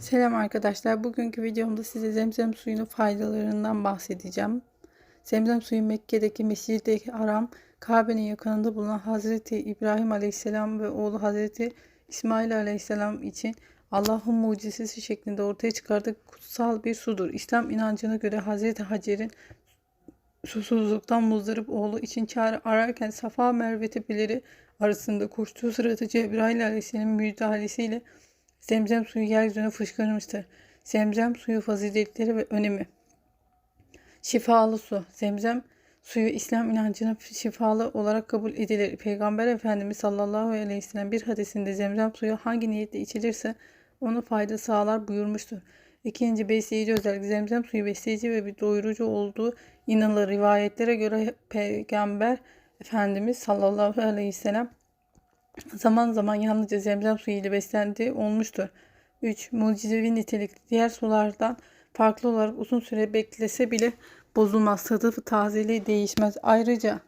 Selam arkadaşlar. Bugünkü videomda size zemzem suyunun faydalarından bahsedeceğim. Zemzem suyu Mekke'deki Mescid-i Haram, Kabe'nin yakınında bulunan Hazreti İbrahim Aleyhisselam ve oğlu Hazreti İsmail Aleyhisselam için Allah'ın mucizesi şeklinde ortaya çıkardığı kutsal bir sudur. İslam inancına göre Hazreti Hacer'in susuzluktan muzdarip oğlu için çare ararken Safa Merve tepeleri arasında koştuğu sırada Cebrail Aleyhisselam'ın müdahalesiyle Zemzem suyu yeryüzüne fışkırmıştır. Zemzem suyu faziletleri ve önemi. Şifalı su. Zemzem suyu İslam inancına şifalı olarak kabul edilir. Peygamber Efendimiz sallallahu aleyhi ve sellem bir hadisinde zemzem suyu hangi niyetle içilirse ona fayda sağlar buyurmuştur. İkinci besleyici özellik zemzem suyu besleyici ve bir doyurucu olduğu inanılır. Rivayetlere göre Peygamber Efendimiz sallallahu aleyhi ve sellem zaman zaman yalnızca zemzem suyu ile beslendiği olmuştur. 3. Mucizevi nitelikli diğer sulardan farklı olarak uzun süre beklese bile bozulmaz. Tadı tazeliği değişmez. Ayrıca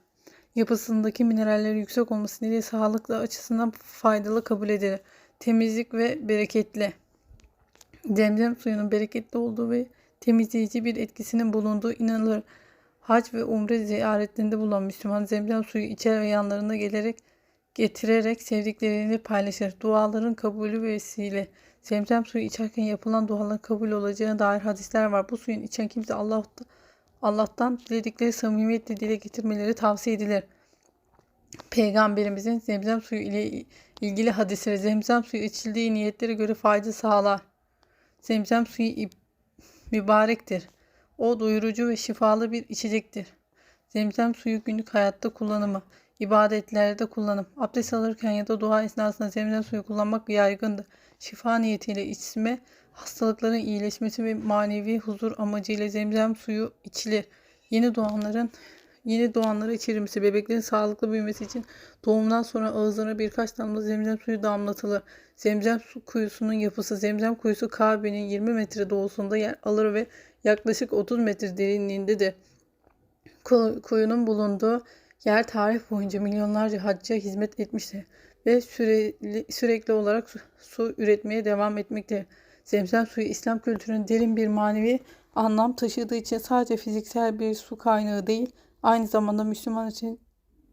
yapısındaki mineralleri yüksek olması nedeniyle sağlıklı açısından faydalı kabul edilir. Temizlik ve bereketli. Zemzem suyunun bereketli olduğu ve temizleyici bir etkisinin bulunduğu inanılır. Hac ve umre ziyaretlerinde bulunan Müslüman zemzem suyu içer ve yanlarına gelerek getirerek sevdiklerini paylaşır. Duaların kabulü vesile. Zemzem suyu içerken yapılan duaların kabul olacağına dair hadisler var. Bu suyun içen kimse Allah, Allah'tan diledikleri samimiyetle dile getirmeleri tavsiye edilir. Peygamberimizin zemzem suyu ile ilgili hadisleri zemzem suyu içildiği niyetlere göre fayda sağlar. Zemzem suyu mübarektir. O doyurucu ve şifalı bir içecektir. Zemzem suyu günlük hayatta kullanımı ibadetlerde kullanım. Abdest alırken ya da dua esnasında zemzem suyu kullanmak yaygındır. Şifa niyetiyle içme, hastalıkların iyileşmesi ve manevi huzur amacıyla zemzem suyu içilir. Yeni doğanların yeni doğanlara içirilmesi, bebeklerin sağlıklı büyümesi için doğumdan sonra ağızlarına birkaç damla zemzem suyu damlatılır. Zemzem su kuyusunun yapısı Zemzem kuyusu Kabe'nin 20 metre doğusunda yer alır ve yaklaşık 30 metre derinliğindedir. Kuyunun bulunduğu yer tarih boyunca milyonlarca hacca hizmet etmiştir ve süreli, sürekli olarak su, su üretmeye devam etmektedir. Zemzem suyu İslam kültürünün derin bir manevi anlam taşıdığı için sadece fiziksel bir su kaynağı değil, aynı zamanda Müslüman için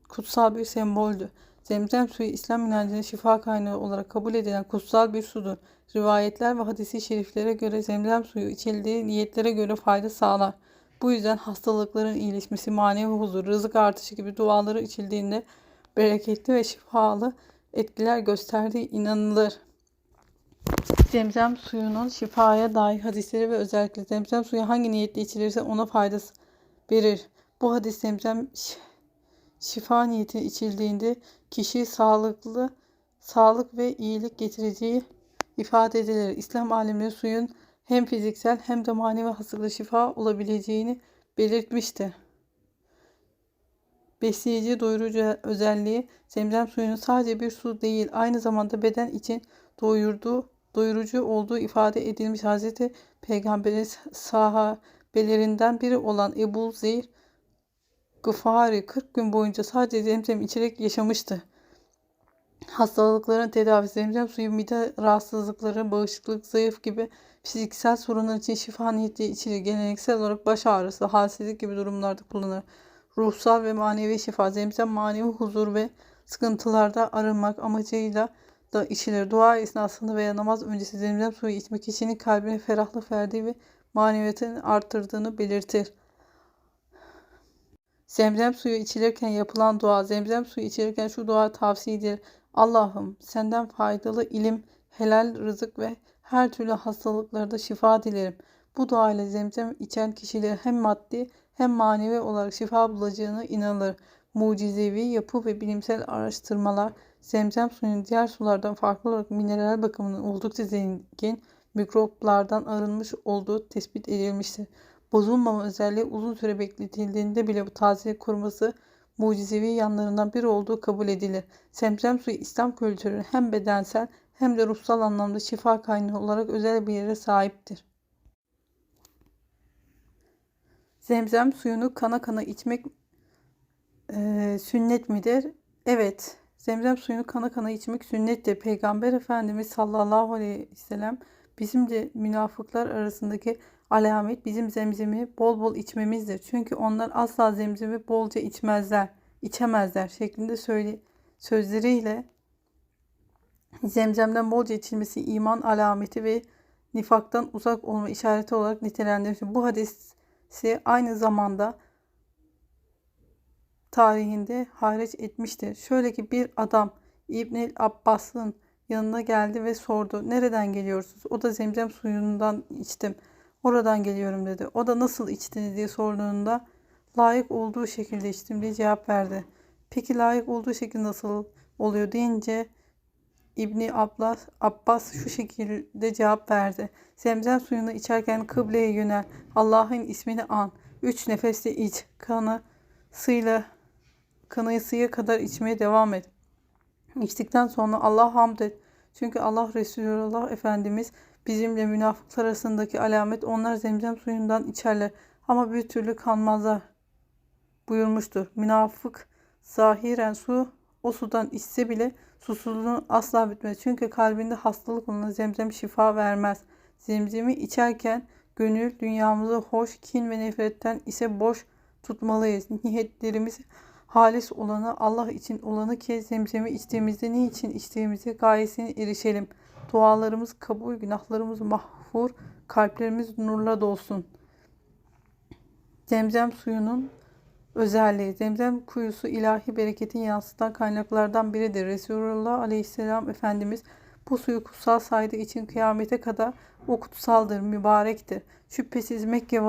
kutsal bir semboldür. Zemzem suyu İslam inancının şifa kaynağı olarak kabul edilen kutsal bir sudur. Rivayetler ve hadisi şeriflere göre zemzem suyu içildiği niyetlere göre fayda sağlar. Bu yüzden hastalıkların iyileşmesi, manevi huzur, rızık artışı gibi duaları içildiğinde bereketli ve şifalı etkiler gösterdiği inanılır. Zemzem suyunun şifaya dair hadisleri ve özellikle zemzem suyu hangi niyetle içilirse ona faydası verir. Bu hadis zemzem şifa niyeti içildiğinde kişi sağlıklı, sağlık ve iyilik getireceği ifade edilir. İslam alimleri suyun hem fiziksel hem de manevi hastalığı şifa olabileceğini belirtmişti. Besleyici doyurucu özelliği zemzem suyunun sadece bir su değil aynı zamanda beden için doyurduğu, doyurucu olduğu ifade edilmiş Hazreti Peygamber'in sahabelerinden biri olan Ebu Zeyr Gıfari 40 gün boyunca sadece zemzem içerek yaşamıştı. Hastalıkların tedavisi suyu mide rahatsızlıkları, bağışıklık, zayıf gibi fiziksel sorunlar için şifa niyeti içilir. Geleneksel olarak baş ağrısı, halsizlik gibi durumlarda kullanılır. Ruhsal ve manevi şifa, zemzem manevi huzur ve sıkıntılarda arınmak amacıyla da içilir. Dua esnasında veya namaz öncesi zemzem suyu içmek kişinin kalbine ferahlık verdiği ve maneviyatını artırdığını belirtir. Zemzem suyu içilirken yapılan dua, zemzem suyu içilirken şu dua tavsiye edilir. Allah'ım senden faydalı ilim, helal rızık ve her türlü hastalıklarda şifa dilerim. Bu dua ile zemzem içen kişiler hem maddi hem manevi olarak şifa bulacağına inanılır. Mucizevi yapı ve bilimsel araştırmalar zemzem suyunun diğer sulardan farklı olarak mineral bakımından oldukça zengin mikroplardan arınmış olduğu tespit edilmiştir. Bozulmama özelliği uzun süre bekletildiğinde bile bu tazelik koruması mucizevi yanlarından biri olduğu kabul edilir. Zemzem suyu İslam kültürünün hem bedensel hem de ruhsal anlamda şifa kaynağı olarak özel bir yere sahiptir. Zemzem suyunu kana kana içmek e, sünnet midir? Evet. Zemzem suyunu kana kana içmek sünnettir. Peygamber Efendimiz sallallahu aleyhi ve sellem Bizim de münafıklar arasındaki alamet bizim zemzemi bol bol içmemizdir. Çünkü onlar asla zemzemi bolca içmezler, içemezler şeklinde söyle sözleriyle zemzemden bolca içilmesi iman alameti ve nifaktan uzak olma işareti olarak nitelendirilmiştir. Bu hadisi aynı zamanda tarihinde hariç etmiştir. Şöyle ki bir adam İbn Abbas'ın yanına geldi ve sordu. Nereden geliyorsunuz? O da zemzem suyundan içtim. Oradan geliyorum dedi. O da nasıl içtiniz diye sorduğunda layık olduğu şekilde içtim diye cevap verdi. Peki layık olduğu şekilde nasıl oluyor deyince İbni Abbas, Abbas şu şekilde cevap verdi. Zemzem suyunu içerken kıbleye yönel. Allah'ın ismini an. Üç nefeste iç. Kanı sıyla kanıyısıya kadar içmeye devam et. İçtikten sonra Allah hamd et. Çünkü Allah Resulullah Efendimiz bizimle münafıklar arasındaki alamet onlar zemzem suyundan içerler ama bir türlü kanmazlar buyurmuştur. Münafık zahiren su o sudan içse bile susuzluğu asla bitmez. Çünkü kalbinde hastalık olan zemzem şifa vermez. Zemzemi içerken gönül dünyamızı hoş, kin ve nefretten ise boş tutmalıyız. Niyetlerimiz halis olanı, Allah için olanı ki zemzemi içtiğimizde ne için içtiğimize gayesine erişelim. Dualarımız kabul, günahlarımız mahfur, kalplerimiz nurla dolsun. Zemzem suyunun özelliği. Zemzem kuyusu ilahi bereketin yansıtan kaynaklardan biridir. Resulullah Aleyhisselam Efendimiz bu suyu kutsal saydığı için kıyamete kadar o kutsaldır, mübarektir. Şüphesiz Mekke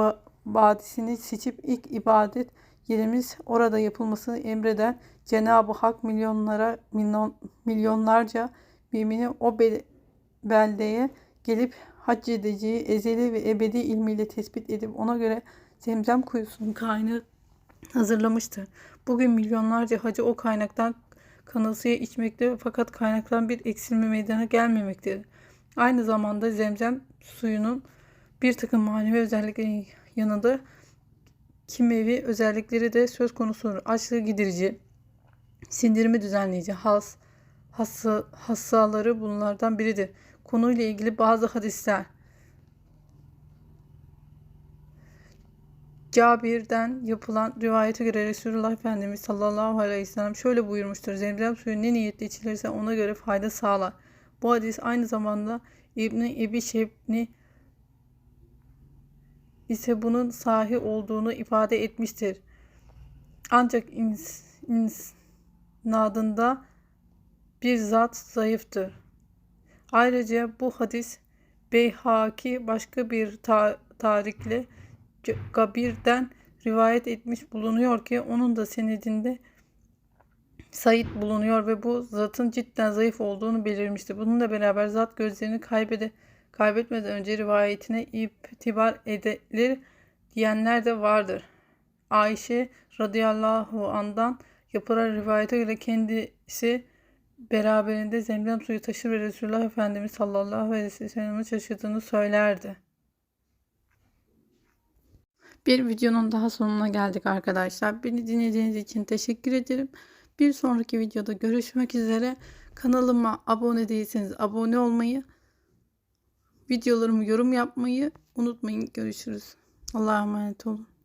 vadisini seçip ilk ibadet yerimiz orada yapılmasını emreden Cenab-ı Hak milyonlara milyon, milyonlarca mümini o beldeye gelip hac edeceği ezeli ve ebedi ilmiyle tespit edip ona göre zemzem kuyusunun kaynağı hazırlamıştır. Bugün milyonlarca hacı o kaynaktan kanasıya içmekte fakat kaynaktan bir eksilme meydana gelmemektedir. Aynı zamanda zemzem suyunun bir takım manevi özellikleri yanında kimyevi özellikleri de söz konusudur. Açlığı giderici, sindirimi düzenleyici, has, hassa, hassaları bunlardan biridir. Konuyla ilgili bazı hadisler Cabir'den yapılan rivayete göre Resulullah Efendimiz sallallahu aleyhi ve sellem şöyle buyurmuştur. Zemzem suyu ne niyetle içilirse ona göre fayda sağlar. Bu hadis aynı zamanda İbni Ebi Şebni ise bunun sahi olduğunu ifade etmiştir. Ancak ins, insnadında bir zat zayıftır. Ayrıca bu hadis Beyhaki başka bir ta tarikle Gabir'den rivayet etmiş bulunuyor ki onun da senedinde Said bulunuyor ve bu zatın cidden zayıf olduğunu belirmişti. Bununla beraber zat gözlerini kaybede, kaybetmeden önce rivayetine itibar edilir diyenler de vardır. Ayşe radıyallahu andan yapılan rivayete göre kendisi beraberinde zemzem suyu taşır ve Resulullah Efendimiz sallallahu aleyhi ve sellem'in şaşırdığını söylerdi. Bir videonun daha sonuna geldik arkadaşlar. Beni dinlediğiniz için teşekkür ederim. Bir sonraki videoda görüşmek üzere. Kanalıma abone değilseniz abone olmayı, videolarımı yorum yapmayı unutmayın. Görüşürüz. Allah'a emanet olun.